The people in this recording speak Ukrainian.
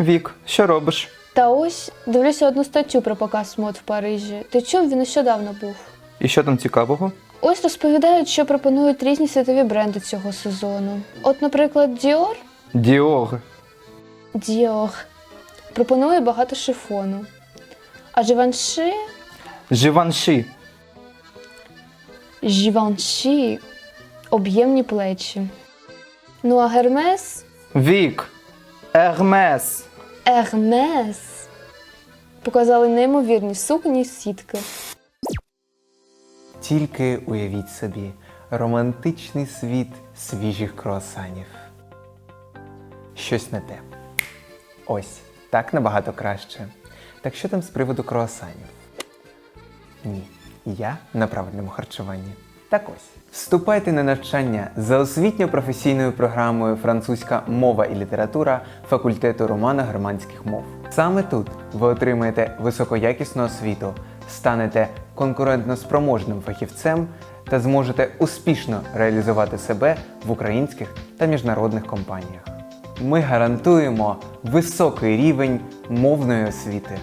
Вік, що робиш? Та ось дивлюся одну статтю про показ мод в Парижі. Ти чув, він нещодавно був. І що там цікавого? Ось розповідають, що пропонують різні світові бренди цього сезону. От, наприклад, Dior Діор. Dior пропонує багато шифону. А Givenchy Живанші. Givenchy об'ємні плечі. Ну а Hermes Вік. Ермес. Hermes показали неймовірні сукні сітки. Тільки уявіть собі романтичний світ свіжих круасанів. Щось не те. Ось, так набагато краще. Так що там з приводу круасанів? Ні, я на правильному харчуванні. Так ось. Вступайте на навчання за освітньо-професійною програмою Французька мова і література факультету романо-германських мов. Саме тут ви отримаєте високоякісну освіту, станете конкурентно спроможним фахівцем та зможете успішно реалізувати себе в українських та міжнародних компаніях. Ми гарантуємо високий рівень мовної освіти.